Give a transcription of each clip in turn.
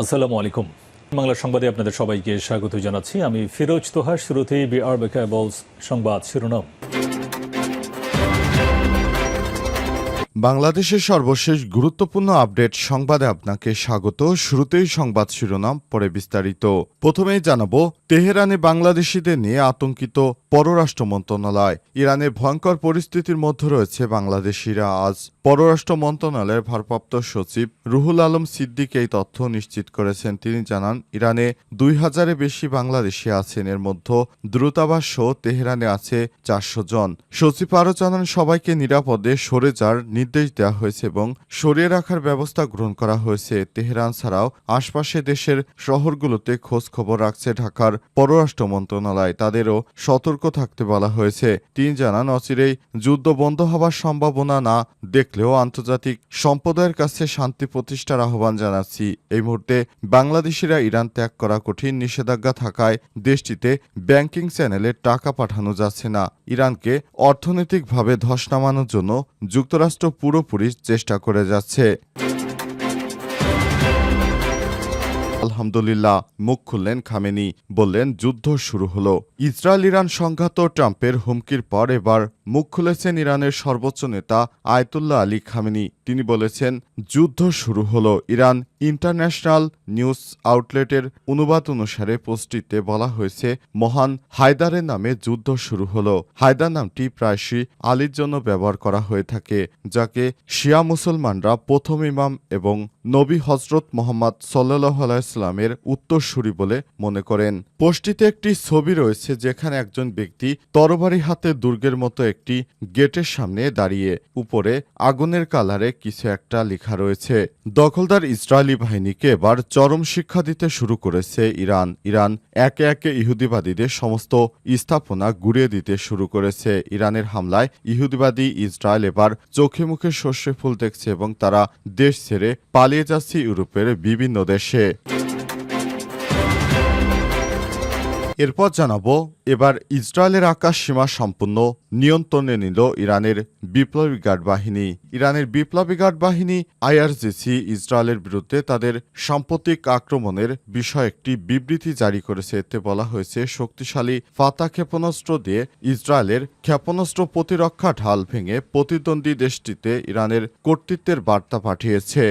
আসসালামু আলাইকুম। বাংলা সংবাদে আপনাদের সবাইকে স্বাগত জানাচ্ছি। আমি ফিরোজ তোহার শুরুতেই বিআর বেকাবলস সংবাদ শিরোনাম। বাংলাদেশের সর্বশেষ গুরুত্বপূর্ণ আপডেট সংবাদে আপনাকে স্বাগত। শুরুতেই সংবাদ শিরোনাম, পরে বিস্তারিত। প্রথমেই জানাব, তেহরানে বাংলাদেশিদের নিয়ে আতঙ্কিত পররাষ্ট্র মন্ত্রণালয়। ইরানের ভয়ঙ্কর পরিস্থিতির মধ্যে রয়েছে বাংলাদেশিরা আজ। পররাষ্ট্র মন্ত্রণালয়ের ভারপ্রাপ্ত সচিব রুহুল আলম সিদ্দিক এই তথ্য নিশ্চিত করেছেন। তিনি জানান, ইরানে দুই হাজারে বেশি বাংলাদেশি আছেন। এর মধ্যে দ্রুতাবাস সহ তেহরানে আছে চারশো জন। সচিব আরও জানান, সবাইকে নিরাপদে সরে যাওয়ার নির্দেশ দেওয়া হয়েছে এবং সরিয়ে রাখার ব্যবস্থা গ্রহণ করা হয়েছে। তেহরান ছাড়াও আশপাশে দেশের শহরগুলোতে খোঁজ খবর রাখছে ঢাকার পররাষ্ট্র মন্ত্রণালয়। তাদেরও সতর্ক থাকতে বলা হয়েছে। তিনি জানান অচিরেই যুদ্ধ বন্ধ হবার সম্ভাবনা না দেখলেও আন্তর্জাতিক সম্প্রদায়ের কাছে শান্তি প্রতিষ্ঠার আহ্বান জানাচ্ছি। এই মুহূর্তে বাংলাদেশিরা ইরান ত্যাগ করা কঠিন নিষেধাজ্ঞা থাকায় দেশটিতে ব্যাংকিং চ্যানেলে টাকা পাঠানো যাচ্ছে না। ইরানকে অর্থনৈতিকভাবে ধস নামানোর জন্য যুক্তরাষ্ট্র পুরোপুরি চেষ্টা করে যাচ্ছে। আলহামদুলিল্লাহ, মুখ খুললেন খামেনি, বললেন, যুদ্ধ শুরু হলো। ইসরায়েল ইরান সংঘাত ট্রাম্পের হুমকির পর এবার মুখ খুলেছেন ইরানের সর্বোচ্চ নেতা আয়তুল্লাহ আলী খামেনি। তিনি বলেছেন, যুদ্ধ শুরু হলো ইরান ইন্টারন্যাশনাল নিউজ আউটলেটের অনুবাদ অনুসারে পোস্টটিতে বলা হয়েছে, মহান হায়দারের নামে যুদ্ধ শুরু হলো। হায়দার নামটি প্রায়শই আলীর জন্য ব্যবহার করা হয়ে থাকে, যাকে শিয়া মুসলমানরা প্রথম ইমাম এবং নবী হজরত মোহাম্মদ সাল্লাহ আলাইস্লামের উত্তরসূরি বলে মনে করেন। পোস্টটিতে একটি ছবি রয়েছে যেখানে একজন ব্যক্তি তরবারি হাতে দুর্গের মতো একটি গেটের সামনে দাঁড়িয়ে উপরে আগুনের কালারে কিছু একটা লেখা রয়েছে। দখলদার ইসরায়েলি বাহিনীকে এবার চরম শিক্ষা দিতে শুরু করেছে ইরান। ইরান একে একে ইহুদিবাদীদের সমস্ত স্থাপনা গুড়িয়ে দিতে শুরু করেছে। ইরানের হামলায় ইহুদিবাদী ইসরায়েল এবার চোখে মুখে শস্যে ফুল দেখছে এবং তারা দেশ ছেড়ে পালিয়ে যাচ্ছে ইউরোপের বিভিন্ন দেশে। এরপর জানাব, এবার ইসরায়েলের আকাশ সীমা সম্পূর্ণ নিয়ন্ত্রণে নিল ইরানের বিপ্লবী গার্ড বাহিনী। ইরানের বিপ্লবী গার্ড বাহিনী, আইআরজিসি, ইসরায়েলের বিরুদ্ধে তাদের সাম্প্রতিক আক্রমণের বিষয়ে একটি বিবৃতি জারি করেছে। এতে বলা হয়েছে, শক্তিশালী ফাতা ক্ষেপণাস্ত্র দিয়ে ইসরায়েলের ক্ষেপণাস্ত্র প্রতিরক্ষা ঢাল ভেঙে প্রতিদ্বন্দ্বী দেশটিতে ইরানের কর্তৃত্বের বার্তা পাঠিয়েছে।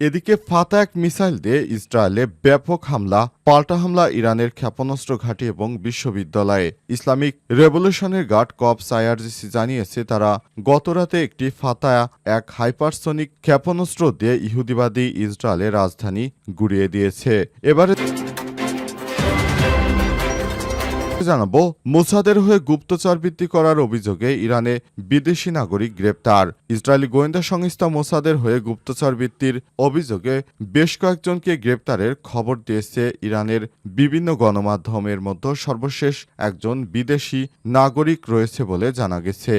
এদিকে ফাতা এক মিসাইল দিয়ে ইসরায়েলে ব্যাপক হামলা, পাল্টা হামলা ইরানের ক্ষেপণাস্ত্র ঘাঁটি এবং বিশ্ববিদ্যালয়ে ইসলামিক রেভলিউশনের গার্ড কপ আইআরজিসি জানিয়েছে তারা। গতরাতে একটি ফাতায়া এক হাইপারসনিক ক্ষেপণাস্ত্র দিয়ে ইহুদিবাদী ইসরায়েলের রাজধানী গুড়িয়ে দিয়েছে। এবারে জানাব, মোসাদের হয়ে গুপ্তচর বৃদ্ধি করার অভিযোগে ইরানে বিদেশি নাগরিক গ্রেপ্তার। ইসরায়েলি গোয়েন্দা সংস্থা মোসাদের হয়ে গুপ্তচর বৃত্তির অভিযোগে বেশ কয়েকজনকে গ্রেপ্তারের খবর দিয়েছে ইরানের বিভিন্ন গণমাধ্যমের মধ্যে সর্বশেষ একজন বিদেশি নাগরিক রয়েছে বলে জানা গেছে।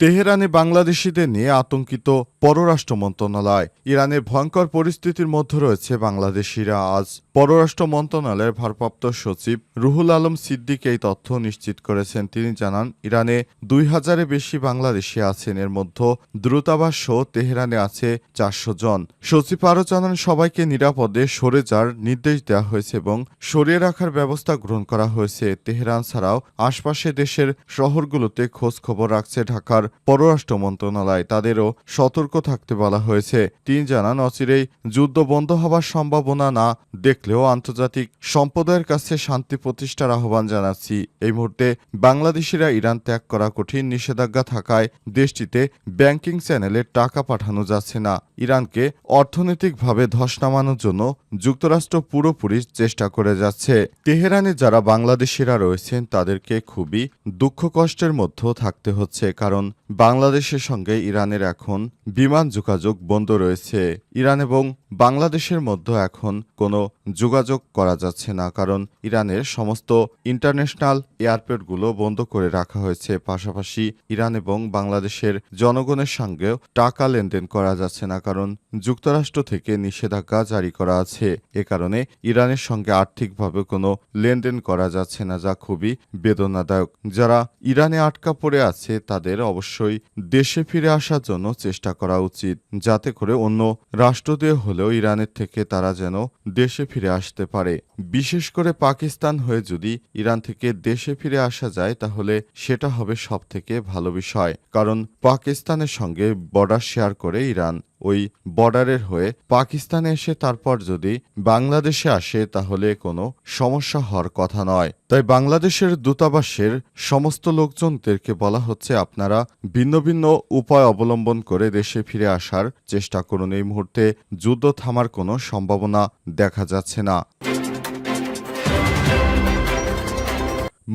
তেহরানে বাংলাদেশিদের নিয়ে আতঙ্কিত পররাষ্ট্র মন্ত্রণালয়। ইরানের ভয়ঙ্কর পরিস্থিতির মধ্যে রয়েছে বাংলাদেশিরা। আজ পররাষ্ট্র মন্ত্রণালয়ের ভারপ্রাপ্ত সচিব রুহুল আলম সিদ্দিক এই তথ্য নিশ্চিত করেছেন। তিনি জানান, ইরানে দুই হাজারে বেশি বাংলাদেশি আছেন। এর মধ্যে দ্রুতাবাস তেহরানে আছে চারশো জন। সচিব আরও জানান, সবাইকে নিরাপদে সরে যাওয়ার নির্দেশ দেওয়া হয়েছে এবং সরিয়ে রাখার ব্যবস্থা গ্রহণ করা হয়েছে। তেহরান ছাড়াও আশপাশে দেশের শহরগুলোতে খোঁজ খবর রাখছে ঢাকার পররাষ্ট্র মন্ত্রণালয়। তাদেরও সতর্ক থাকতে বলা হয়েছে। তিনি জানান অচিরেই যুদ্ধ বন্ধ হবার সম্ভাবনা না দেখলেও আন্তর্জাতিক সম্প্রদায়ের কাছে শান্তি প্রতিষ্ঠার আহ্বান জানাচ্ছি। এই মুহূর্তে বাংলাদেশিরা ইরান ত্যাগ করা কঠিন নিষেধাজ্ঞা থাকায় দেশটিতে ব্যাংকিং চ্যানেলে টাকা পাঠানো যাচ্ছে না। ইরানকে অর্থনৈতিকভাবে ধস নামানোর জন্য যুক্তরাষ্ট্র পুরোপুরি চেষ্টা করে যাচ্ছে। তেহরানে যারা বাংলাদেশিরা রয়েছেন, তাদেরকে খুবই দুঃখ কষ্টের মধ্যেও থাকতে হচ্ছে। কারণ বাংলাদেশের সঙ্গে ইরানের এখন বিমান যোগাযোগ বন্ধ রয়েছে। ইরান এবং বাংলাদেশের মধ্যে এখন কোনো যোগাযোগ করা যাচ্ছে না, কারণ ইরানের সমস্ত ইন্টারন্যাশনাল এয়ারপোর্টগুলো বন্ধ করে রাখা হয়েছে। পাশাপাশি ইরান এবং বাংলাদেশের জনগণের সঙ্গেও টাকা লেনদেন করা যাচ্ছে না, কারণ যুক্তরাষ্ট্র থেকে নিষেধাজ্ঞা জারি করা আছে। এ কারণে ইরানের সঙ্গে আর্থিকভাবে কোনো লেনদেন করা যাচ্ছে না, যা খুবই বেদনাদায়ক। যারা ইরানে আটকা পড়ে আছে, তাদের অবশ্য অবশ্যই দেশে ফিরে আসার জন্য চেষ্টা করা উচিত, যাতে করে অন্য রাষ্ট্র দিয়ে হলেও ইরানের থেকে তারা যেন দেশে ফিরে আসতে পারে। বিশেষ করে পাকিস্তান হয়ে যদি ইরান থেকে দেশে ফিরে আসা যায়, তাহলে সেটা হবে সব থেকে ভালো বিষয়, কারণ পাকিস্তানের সঙ্গে বর্ডার শেয়ার করে ইরান। ওই বর্ডারের হয়ে পাকিস্তানে এসে তারপর যদি বাংলাদেশে আসে, তাহলে কোনো সমস্যা হওয়ার কথা নয়। তাই বাংলাদেশের দূতাবাসের সমস্ত লোকজনদেরকে বলা হচ্ছে, আপনারা ভিন্ন ভিন্ন উপায় অবলম্বন করে দেশে ফিরে আসার চেষ্টা করুন। এই মুহূর্তে যুদ্ধ থামার কোনো সম্ভাবনা দেখা যাচ্ছে না।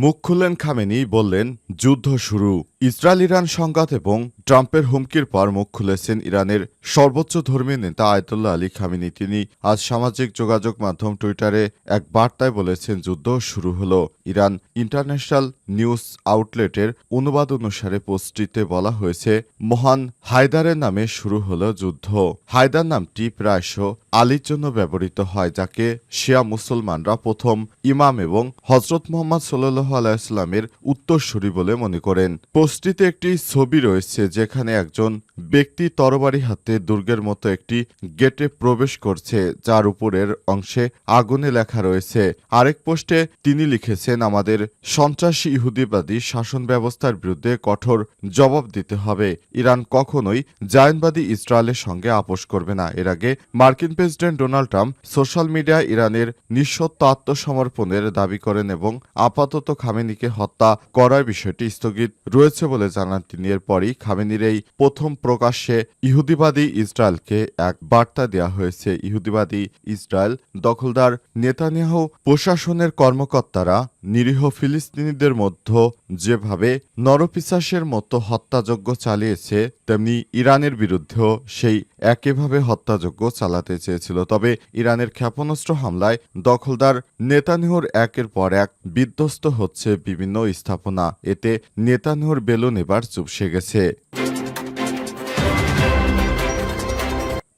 মুখ খুললেন খামেনি বললেন, যুদ্ধ শুরু। ইসরায়েল ইরান সংঘাত এবং ট্রাম্পের হুমকির পর মুখ খুলেছেন ইরানের সর্বোচ্চ ধর্মীয় নেতা আয়তুল্লাহ আলী খামেনি। তিনি আজ সামাজিক যোগাযোগ মাধ্যম টুইটারে এক বার্তায় বলেছেন, যুদ্ধ শুরু হলো। ইরান ইন্টারন্যাশনাল নিউজ আউটলেটের অনুবাদ অনুসারে পোস্টটিতে বলা হয়েছে, মহান হায়দারের নামে শুরু হলো যুদ্ধ। হায়দার নামটি প্রায়শ আলীর জন্য ব্যবহৃত হয়, যাকে শিয়া মুসলমানরা প্রথম ইমাম এবং হজরত মোহাম্মদ সাল্লাহ আলাইস্লামের উত্তরসূরি বলে মনে করেন। পোস্টটিতে একটি ছবি রয়েছে, যেখানে একজন ব্যক্তি তরবারি হাতে দুর্গের মতো একটি গেটে প্রবেশ করছে, যার উপরের অংশে আগুনে লেখা রয়েছে। আরেক পোস্টে তিনি লিখেছেন, আমাদের সন্ত্রাসী ইহুদিবাদী শাসন ব্যবস্থার বিরুদ্ধে কঠোর জবাব দিতে হবে। ইরান কখনোই জায়নবাদী ইসরায়েলের সঙ্গে আপোষ করবে না। এর আগে মার্কিন প্রেসিডেন্ট ডোনাল্ড ট্রাম্প সোশ্যাল মিডিয়ায় ইরানের নিঃসত্ব আত্মসমর্পণের দাবি করেন এবং আপাতত খামেনিকে হত্যা করার বিষয়টি স্থগিত রয়েছে বলে জানান তিনি। এরপরই খামেনির এই প্রথম প্রকাশ্যে ইহুদিবাদী ইসরায়েলকে এক বার্তা দেওয়া হয়েছে। ইহুদিবাদী ইসরায়েল দখলদার নেতানিয়াহু প্রশাসনের কর্মকর্তারা নিরীহ ফিলিস্তিনিদের মধ্যে যেভাবে নরপিসাসের মতো হত্যাযজ্ঞ চালিয়েছে, তেমনি ইরানের বিরুদ্ধেও সেই একইভাবে হত্যাযজ্ঞ চালাতে চেয়েছিল। তবে ইরানের ক্ষেপণাস্ত্র হামলায় দখলদার নেতানিহুর একের পর এক বিধ্বস্ত হচ্ছে বিভিন্ন স্থাপনা। এতে নেতানিহুর বেলুন এবার চুপসে গেছে।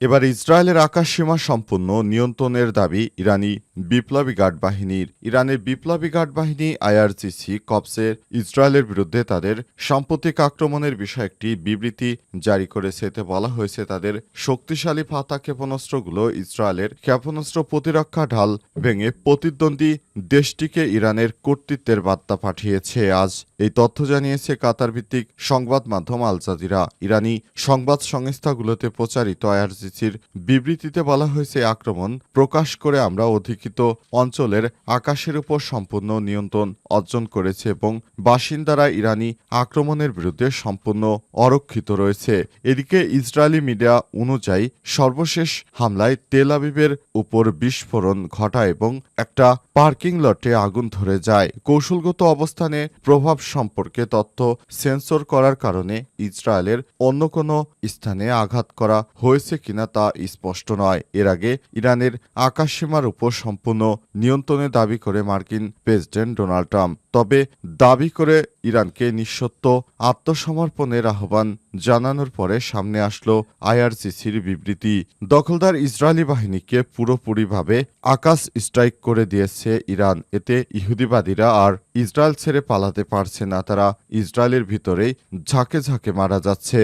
এবার ইসরায়েলের আকাশ সীমা সম্পূর্ণ নিয়ন্ত্রণের দাবি ইরানি বিপ্লবী গার্ড বাহিনীর ইরানের বিপ্লবী গার্ড বাহিনী আইআরজিসি কপসের ইসরায়েলের বিরুদ্ধে তাদের সাম্প্রতিক আক্রমণের বিষয়ে একটি বিবৃতি জারি করেছে। এতে বলা হয়েছে, তাদের শক্তিশালী ফাতা ক্ষেপণাস্ত্রগুলো ইসরায়েলের ক্ষেপণাস্ত্র প্রতিরক্ষা ঢাল ভেঙে প্রতিদ্বন্দ্বী দেশটিকে ইরানের কর্তৃত্বের বার্তা পাঠিয়েছে। আজ এই তথ্য জানিয়েছে কাতার ভিত্তিক সংবাদ মাধ্যম আল জাজিরা। ইরানি সংবাদ সংস্থাগুলোতে প্রচারিত আইআরজিসির বিবৃতিতে বলা হয়েছে আক্রমণ প্রকাশ করে আমরা অধিকৃত অঞ্চলের আকাশের উপর সম্পূর্ণ নিয়ন্ত্রণ অর্জন করেছে এবং বাসিন্দারা ইরানি আক্রমণের বিরুদ্ধে সম্পূর্ণ অরক্ষিত রয়েছে। এদিকে ইসরায়েলি মিডিয়া অনুযায়ী সর্বশেষ হামলায় তেল আবিবের উপর বিস্ফোরণ ঘটায় এবং একটা পার্কিং লটে আগুন ধরে যায়। কৌশলগত অবস্থানে প্রভাব সম্পর্কে তথ্য সেন্সর করার কারণে ইসরায়েলের অন্য কোনো স্থানে আঘাত করা হয়েছে কিনা তা স্পষ্ট নয়। এর আগে ইরানের আকাশসীমার উপর সম্পূর্ণ নিয়ন্ত্রণের দাবি করে মার্কিন প্রেসিডেন্ট ডোনাল্ড ট্রাম্প। তবে দাবি করে ইরানকে নিঃসত্ব আত্মসমর্পণের আহ্বান জানানোর পরে সামনে আসলো আইআরসিসির বিবৃতি। দখলদার ইসরায়েলি বাহিনীকে পুরোপুরিভাবে আকাশ স্ট্রাইক করে দিয়েছে ইরান। এতে ইহুদিবাদীরা আর ইসরায়েল ছেড়ে পালাতে পারছে না। তারা ইসরায়েলের ভিতরেই ঝাঁকে ঝাঁকে মারা যাচ্ছে।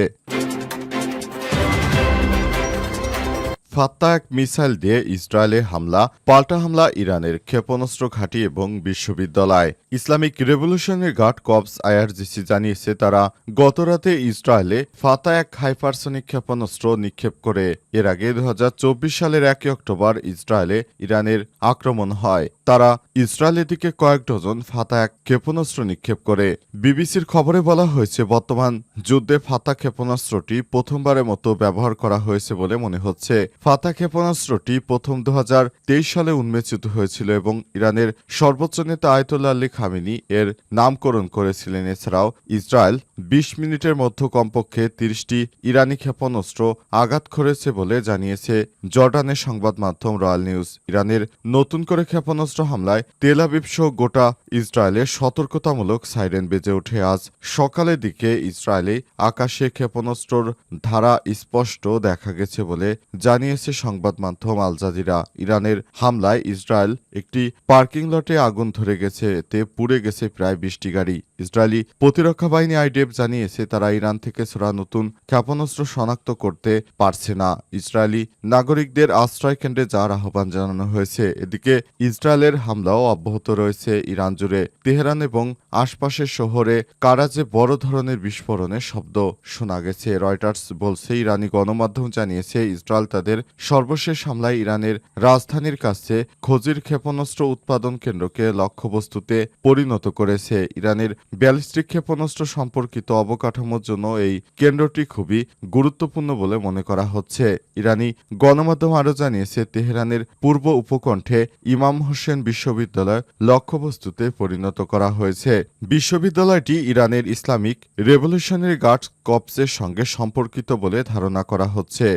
ফাত্তা এক মিসাইল দিয়ে ইসরায়েলে হামলা, পাল্টা হামলা ইরানের ক্ষেপণাস্ত্র ঘাঁটি এবং বিশ্ববিদ্যালয়। Islamic revolutionary guard corps IRGC জানিয়েছে তারা, গতরাতে ইসরায়েলে ফাতা এক হাইপারসনিক ক্ষেপণাস্ত্র নিক্ষেপ করে। এর আগে দু হাজার চব্বিশ সালের একই অক্টোবর ইসরায়েলে ইরানের আক্রমণ হয়। তারা ইসরায়েলের দিকে কয়েক ডজন ফাতা এক ক্ষেপণাস্ত্র নিক্ষেপ করে। বিবিসির খবরে বলা হয়েছে, বর্তমান যুদ্ধে ফাতা ক্ষেপণাস্ত্রটি প্রথমবারের মতো ব্যবহার করা হয়েছে বলে মনে হচ্ছে। ফাতা ক্ষেপণাস্ত্রটি প্রথম দু হাজার তেইশ সালে উন্মোচিত হয়েছিল এবং ইরানের সর্বোচ্চ নেতা আয়তুল্লাহ আলী খামিনি এর নামকরণ করেছিলেন। এছাড়াও ইসরায়েল বিশ মিনিটের মধ্যে কমপক্ষে তিরিশটি ইরানি ক্ষেপণাস্ত্র আঘাত করেছে বলে জানিয়েছে জর্ডানের সংবাদ মাধ্যম রয়্যাল নিউজ। ইরানের নতুন করে ক্ষেপণাস্ত্র হামলায় তেল আবিব সহ গোটা ইসরায়েলের সতর্কতামূলক সাইরেন বেজে ওঠে। আজ সকালের দিকে ইসরায়েলে আকাশে ক্ষেপণাস্ত্রর ধারা স্পষ্ট দেখা গেছে বলে জানিয়েছে সংবাদ মাধ্যম আল জাজিরা। ইরানের হামলায় ইসরায়েল একটি পার্কিং লটে আগুন ধরে গেছে। এতে পুড়ে গেছে প্রায় বিশটি গাড়ি। ইসরায়েলি প্রতিরক্ষা বাহিনী আইডিএফ জানিয়েছে, তারা ইরান থেকে ছোড়া নতুন ক্ষেপণাস্ত্র শনাক্ত করতে পারছে না। ইসরায়েলি নাগরিকদের আশ্রয় কেন্দ্রে যাওয়ার আহ্বান জানানো হয়েছে। এদিকে ইসরায়েলের হামলাও অব্যাহত রয়েছে। ইরান জুড়ে তেহরান এবং আশপাশের শহরে কারাজে বড় ধরনের বিস্ফোরণের শব্দ শোনা গেছে, রয়টার্স বলছে, ইরানি গণমাধ্যম জানিয়েছে, ইসরায়েল তাদের সর্বশেষ হামলায় ইরানের রাজধানীর কাছে খোজির ক্ষেপণাস্ত্র উৎপাদন কেন্দ্রকে লক্ষ্যবস্তুতে পরিণত করেছে। ইরানের ব্যালিস্টিক ক্ষেপণাস্ত্র সম্পর্কিত অবকাঠামোর জন্য এই কেন্দ্রটি খুবই গুরুত্বপূর্ণ বলে মনে করা হচ্ছে। ইরানি গণমাধ্যম আরও জানিয়েছে, তেহরানের পূর্ব উপকণ্ঠে ইমাম হোসেন বিশ্ববিদ্যালয় লক্ষ্যবস্তুতে পরিণত করা হয়েছে। বিশ্ববিদ্যালয়টি ইরানের ইসলামিক রেভলিউশনারি গার্ড কপসের সঙ্গে সম্পর্কিত বলে ধারণা করা হচ্ছে।